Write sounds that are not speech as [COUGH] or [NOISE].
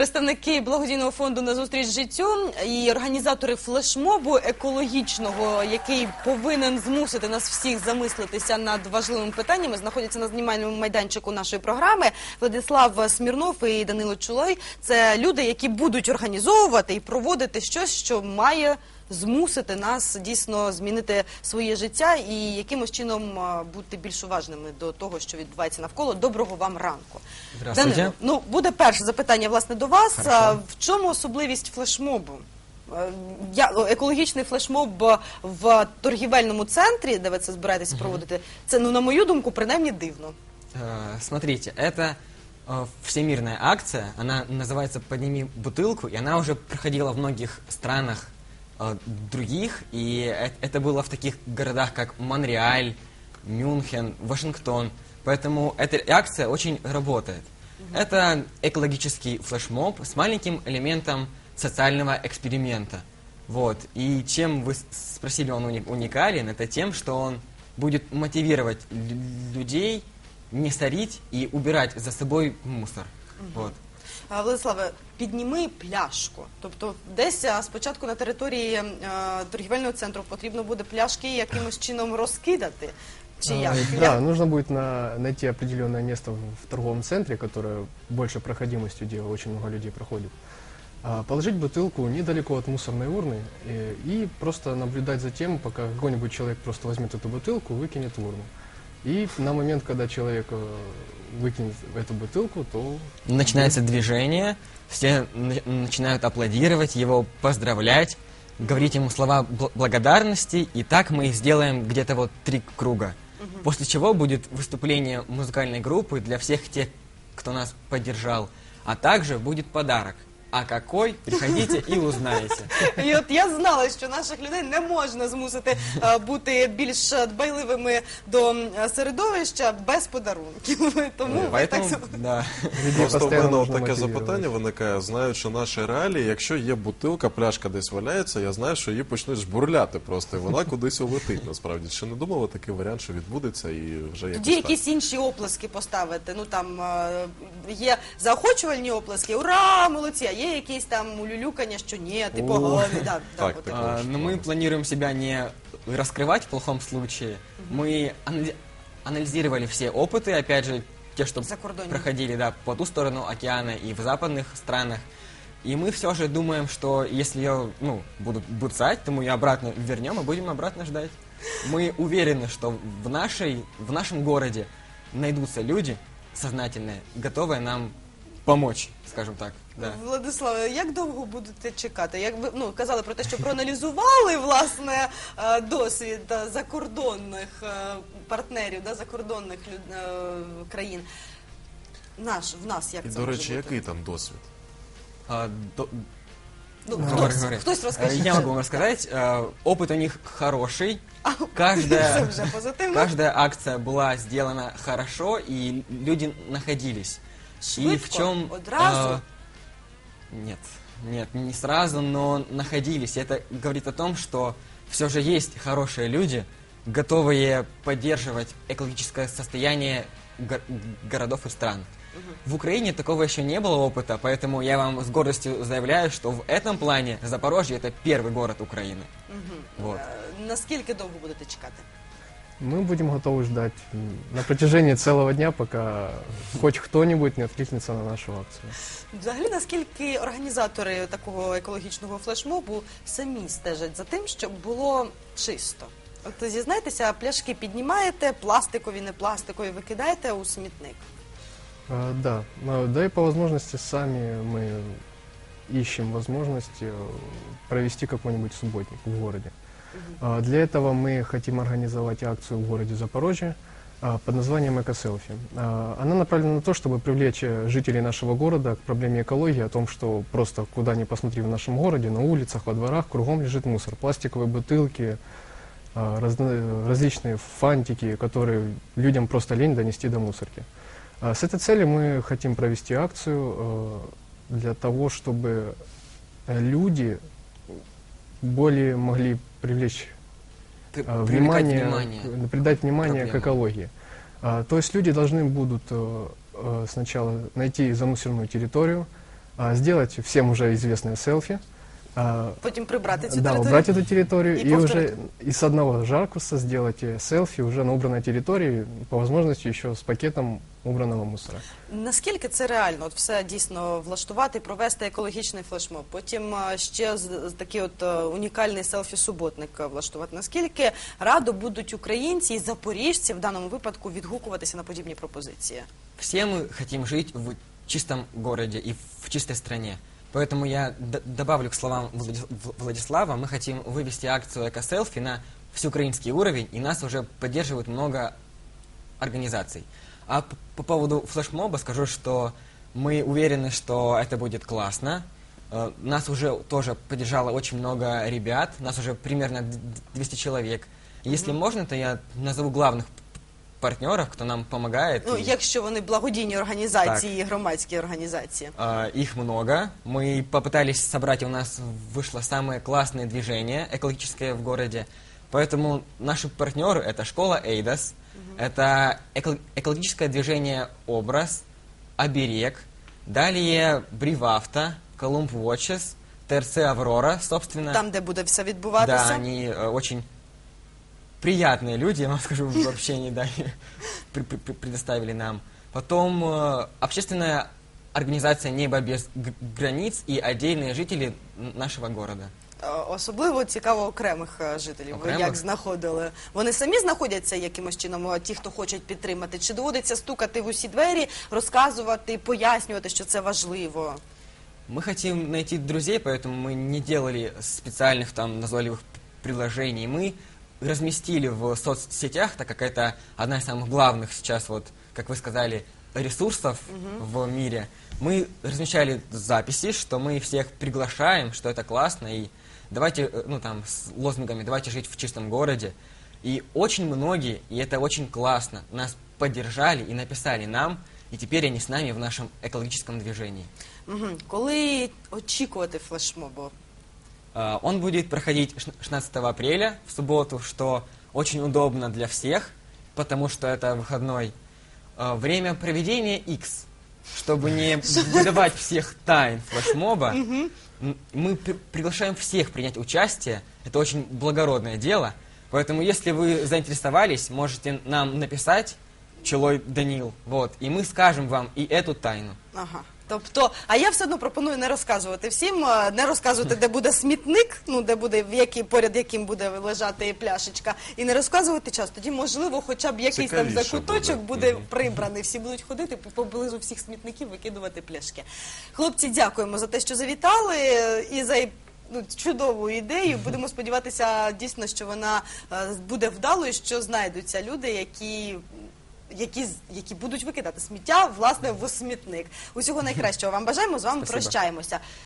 представники благодійного фонду на зустріч життю і організатори флешмобу екологічного, який повинен змусити нас всіх замислитися над важливими питаннями, знаходяться на знімальному майданчику нашої програми. Владислав Смірнов і Данило Чулой це люди, які будуть організовувати і проводити щось, що має змусити нас дійсно змінити своє життя і якимось чином а, бути більш уважними до того, що відбувається навколо. Доброго вам ранку. Здравствуйте. Данило, ну буде перше запитання власне до вас. Хорошо. А, В чому особливість флешмобу? Е, Я, о, екологічний флешмоб е, в торгівельному центрі, де ви це збираєтесь проводити, це ну на мою думку, принаймні дивно. Э, Смотрите, это э, всемирная акция, она называется «Подними бутылку», и она уже проходила в многих странах э, других, и э- это было в таких городах, как Монреаль, Мюнхен, Вашингтон. Поэтому эта акция очень работает. Это экологический флешмоб с маленьким элементом социального эксперимента. Вот. И чем вы спросили, он уни- уникален, это тем, что он будет мотивировать лю- людей не сорить и убирать за собой мусор. Вот. А, Владиславе, підніми пляшку. Тобто, десь а, спочатку на території е, торгівельного центру потрібно буде пляшки якимось чином розкидати. Чи А, як? Да, Як? нужно будет на- найти определенное место в, в торговом центре, которое больше проходимостью, где очень много людей проходит. А, Положить бутылку недалеко от мусорной урны и, и просто наблюдать за тем, пока какой-нибудь человек просто возьмет эту бутылку, выкинет в урну. И на момент, когда человек э, выкинет эту бутылку, то Начинается движение, все на- начинают аплодировать его, поздравлять, говорить ему слова бл- благодарности, и так мы сделаем где-то вот три круга. После чего будет выступление музыкальной группы для всех тех, кто нас поддержал, а также будет подарок. А какой? Приходите и узнаете. [LAUGHS] І от я знала, що наших людей не можна змусити е, бути більш дбайливими до середовища без подарунків. [LAUGHS] Тому ви так Поэтому, да. Просто в мене от таке запитання виникає, знаючи наші реалії, якщо є бутилка, пляшка десь валяється, я знаю, що її почнуть жбурляти просто, і вона кудись улетить насправді. Чи не думали такий варіант, що відбудеться і вже якось Тоді так? якісь інші оплески поставити. Ну там е, є заохочувальні оплески, ура, молодці, а є якісь там улюлюкання, що ні, ти О, поганий. Да, да, так, от так. таке. А, Но мы планируем себя не раскрывать в плохом случае. Мы анали- анализировали все опыты, опять же, те, что Закордонные. проходили да, по ту сторону океана и в западных странах. И мы все же думаем, что если ее ну, будут буцать, то мы ее обратно вернем и будем обратно ждать. Мы уверены, что в, нашей, в нашем городе найдутся люди сознательные, готовые нам помочь, скажем так. Да. Владиславе, як довго будете чекати? Як ви ну казали про те, що проаналізували власне е, досвід е, закордонних е, партнерів, да, закордонних люд- е, країн. Наш в нас як І, це до може речі, бути? який там досвід? А, до- Ну, Говори, хтось, говори. хтось Э, розкаже. Я могу вам рассказать. Э, Опыт у них хороший. Це Каждая, вже позитивно. каждая акция была сделана хорошо, и люди находились. и Швидко, в чем... одразу. э, нет, нет, не сразу, но находились. Это говорит о том, что все же есть хорошие люди, готовые поддерживать экологическое состояние го- городов и стран. В Украине такого еще не было опыта, поэтому я вам с гордостью заявляю, что в этом плане Запорожье это первый город Украины. Вот. Е, Наскільки довго будете чекати? Мы будем готовы ждать м, на протяжении целого дня, пока хоть кто-нибудь не откликнется на нашу акцию. Взагалі, наскільки організатори такого екологічного флешмобу самі стежать за тим, щоб було чисто? От зізнайтеся, пляшки піднімаєте, пластикові, не пластикові, викидаєте у смітник. А, Да, А, да и по возможности сами мы ищем возможности э, провести какой-нибудь субботник в городе. А, Для этого мы хотим организовать акцию в городе Запорожье а, под названием «Экоселфи». А, Она направлена на то, чтобы привлечь э, жителей нашего города к проблеме экологии, о том, что просто куда ни посмотри в нашем городе, на улицах, во дворах, кругом лежит мусор. Пластиковые бутылки, разно- различные фантики, которые людям просто лень донести до мусорки. С этой целью мы хотим провести акцию для того, чтобы э, люди более могли привлечь При- э, привлекать внимание, внимание. к- придать внимание к проблемам. экологии. А, То есть люди должны будут э, э, сначала найти замусоренную территорию, а, сделать всем уже известное селфи, а, Потім прибрати цю да, територію. убрать эту территорию И и, уже повторить. и с одного жаркуса сделать э, селфи уже на убранной территории, по возможности еще с пакетом убранного мусора. Наскільки це реально? От все дійсно влаштувати, провести екологічний флешмоб. Потім е, ще з, з такий от е, унікальний селфі-суботник е, влаштувати. Наскільки радо будуть українці і запоріжці в даному випадку відгукуватися на подібні пропозиції? Все мы хотим жить в чистом городе и в чистой стране. Поэтому я добавлю к словам Владислава, мы хотим вывести акцию «Эко-селфи» на всеукраинский уровень, и нас уже поддерживает много организаций. А по поводу флешмоба скажу, что мы уверены, что это будет классно. Э, Нас уже тоже поддержало очень много ребят, нас уже примерно д- 200 человек. Если можно, то я назову главных п- партнеров, кто нам помогает. Ну, И- якщо вони благодійні організації і громадські організації. А, Их много. Мы попытались собрать, и у нас вышло самое классное движение экологическое в городе. Поэтому наши партнеры это школа Эйдас, это эко- экологическое движение Образ, Оберег, далее Бривавто, Колумб Watches, ТРЦ Аврора, собственно. Там, де буде все да, відбуватися. они э, очень приятные люди, я вам [LAUGHS] скажу, в общении, да, пр- пр- пр- предоставили нам. Потом э, общественная организация «Небо без г- границ» и отдельные жители н- нашего города. Е, Особливо цікаво окремих е, жителів. Ви Окремих? як знаходили? Вони самі знаходяться якимось чином, е, ті, хто хочуть підтримати? Чи доводиться стукати в усі двері, розказувати, пояснювати, що це важливо? Мы хотим найти друзей, поэтому мы не делали специальных там назойливых п- предложений. Мы разместили в соцсетях, так как это одна из самых главных сейчас, вот, как вы сказали, ресурсов в мире. Мы размещали записи, что мы всех приглашаем, что это классно, и давайте, э, ну там, с лозунгами «давайте жить в чистом городе». И очень многие, и это очень классно, нас поддержали и написали нам, и теперь они с нами в нашем экологическом движении. Угу. Коли очікувати флешмобу? А, Он будет проходить шн- 16 апреля в субботу, что очень удобно для всех, потому что это выходной. А, Время проведения X, чтобы не выдавать всех тайн флешмоба. Мы при- приглашаем всех принять участие. Это очень благородное дело. Поэтому, если вы заинтересовались, можете нам написать Челой Данил, вот, и мы скажем вам и эту тайну. Ага. Тобто, а я все одно пропоную не розказувати всім, е, не розказувати, де буде смітник, ну де буде в який поряд яким буде лежати пляшечка, і не розказувати час. Тоді можливо, хоча б якийсь там Цікавіше закуточок буде. буде Мгм. прибраний. Всі будуть ходити по- поблизу всіх смітників, викидувати пляшки. Хлопці, дякуємо за те, що завітали е, і за ну, чудову ідею. Будемо сподіватися дійсно, що вона е, буде вдалою, що знайдуться люди, які. Які, з- які будуть викидати сміття власне в смітник. Усього найкращого вам бажаємо. З вами Спасибо. прощаємося.